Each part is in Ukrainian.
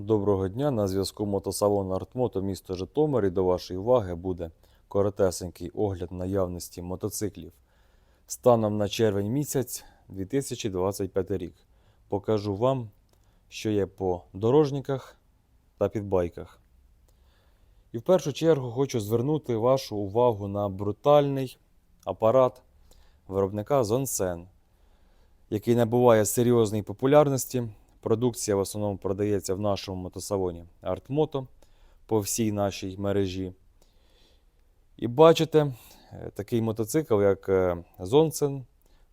Доброго дня. На зв'язку мотосалон Артмото місто Житомир. І до вашої уваги буде коротесенький огляд наявності мотоциклів станом на червень місяць 2025 рік. Покажу вам, що є по дорожниках та підбайках. І в першу чергу хочу звернути вашу увагу на брутальний апарат виробника Zonsen, який набуває серйозної популярності. Продукція в основному продається в нашому мотосалоні Артмото по всій нашій мережі. І бачите е, такий мотоцикл, як Zonsen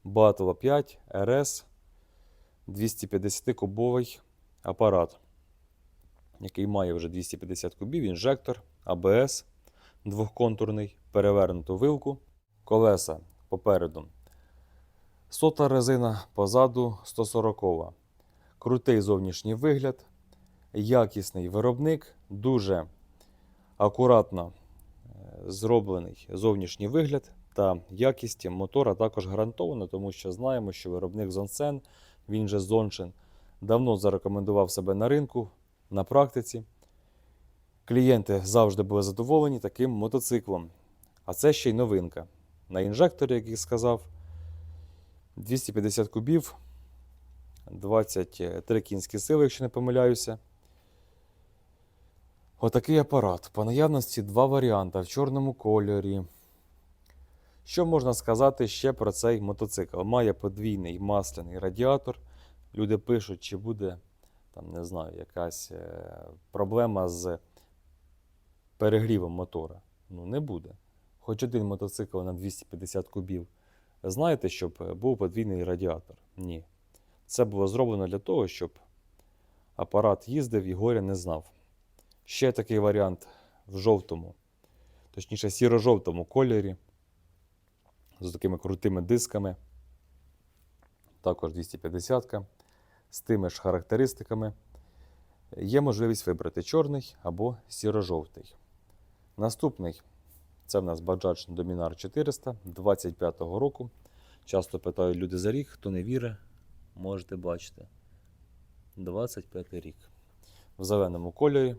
Battle 5 RS 250-кубовий апарат, який має вже 250 кубів, інжектор, АБС двохконтурний, перевернуту вилку, колеса попереду. Сота резина позаду 140. Крутий зовнішній вигляд, якісний виробник, дуже акуратно е, зроблений зовнішній вигляд та якість мотора також гарантована, тому що знаємо, що виробник Zonsen, він же Zonchen, давно зарекомендував себе на ринку, на практиці. Клієнти завжди були задоволені таким мотоциклом. А це ще й новинка. На інжекторі, як я сказав, 250 кубів, 23 кінські сили, якщо не помиляюся. Отакий апарат. По наявності два варіанти в чорному кольорі. Що можна сказати ще про цей мотоцикл? Має подвійний масляний радіатор. Люди пишуть, чи буде там, не знаю, якась е, проблема з перегрівом мотора. Ну, не буде. Хоч один мотоцикл на 250 кубів. Знаєте, щоб був подвійний радіатор? Ні. Це було зроблено для того, щоб апарат їздив і горя не знав. Ще такий варіант в жовтому, точніше, сіро-жовтому кольорі з такими крутими дисками. Також 250-ка, з тими ж характеристиками. Є можливість вибрати чорний або сіро-жовтий. Наступний це в нас Bajaj Dominar 400 25-го року. Часто питають люди за рік, хто не вірить, можете бачити. 25 рік. В зеленому кольорі.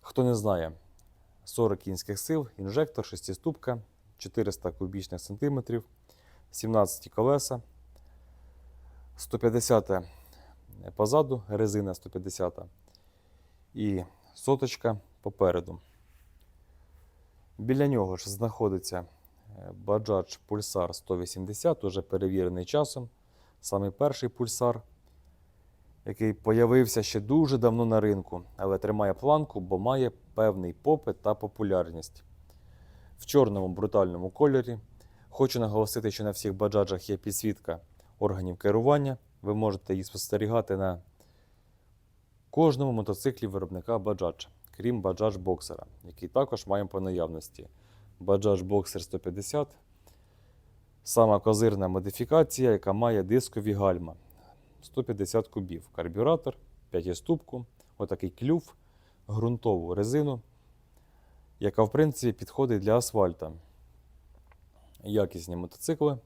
Хто не знає, 40 кінських сил, інжектор, 6-ступка, 400 кубічних сантиметрів, 17 колеса, 150 позаду, резина 150 і соточка попереду. Біля нього ж знаходиться е, Bajaj Pulsar 180, уже перевірений часом. Саме перший пульсар, який появився ще дуже давно на ринку, але тримає планку, бо має певний попит та популярність. В чорному брутальному кольорі. Хочу наголосити, що на всіх баджаджах є підсвітка органів керування. Ви можете її спостерігати на кожному мотоциклі виробника Bajaj, крім Bajaj Boxer, який також маємо по наявності. Bajaj Boxer 150 сама козирна модифікація, яка має дискові гальма. 150 кубів. Карбюратор, 5-ступку, отакий клюв, ґрунтову резину, яка, в принципі, підходить для асфальта. Якісні мотоцикли.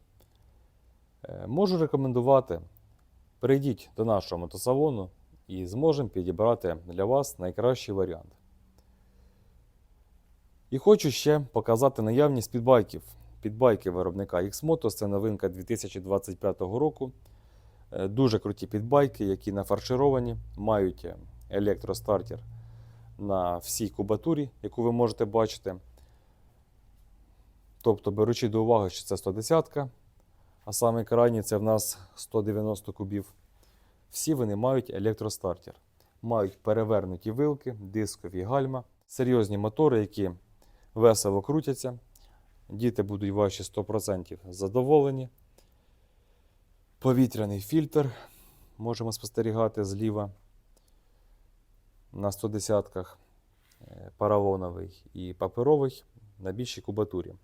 Е, Можу рекомендувати. Прийдіть до нашого мотосалону і зможемо підібрати для вас найкращий варіант. І хочу ще показати наявність підбайків. Підбайки виробника X-Moto це новинка 2025 року. Е, Дуже круті підбайки, які нафаршировані, мають е, електростартер на всій кубатурі, яку ви можете бачити. Тобто, беручи до уваги, що це 110, а саме крайній це в нас 190 кубів. Всі вони мають електростартер, мають перевернуті вилки, дискові гальма, серйозні мотори, які весело крутяться. Діти будуть ваші 100% задоволені. Повітряний фільтр можемо спостерігати зліва на 110-ках, е, поролоновий і паперовий на більшій кубатурі.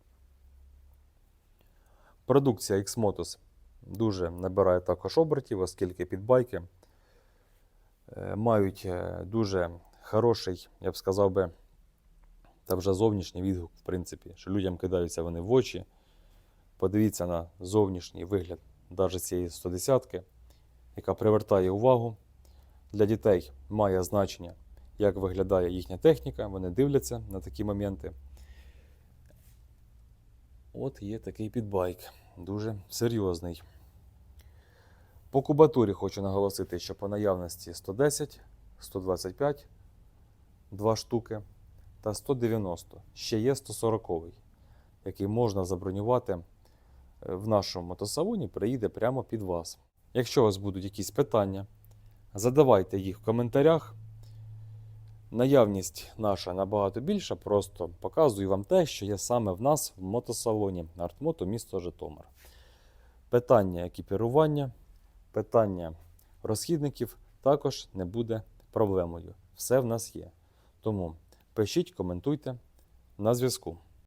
Продукція X-Motos дуже набирає також обертів, оскільки підбайки е, мають е, дуже хороший, я б сказав би, та вже зовнішній відгук, в принципі, що людям кидаються вони в очі. Подивіться на зовнішній вигляд навіть цієї 110-ки, яка привертає увагу. Для дітей має значення, як виглядає їхня техніка, вони дивляться на такі моменти. От є такий підбайк, дуже серйозний. По кубатурі хочу наголосити, що по наявності 110, 125, 2 штуки та 190. Ще є 140, який можна забронювати е, в нашому мотосалоні, приїде прямо під вас. Якщо у вас будуть якісь питання, задавайте їх в коментарях. Наявність наша набагато більша, просто показую вам те, що є саме в нас в мотосалоні Артмото місто Житомир. Питання екіпірування, питання розхідників також не буде проблемою. Все в нас є. Тому пишіть, коментуйте на зв'язку.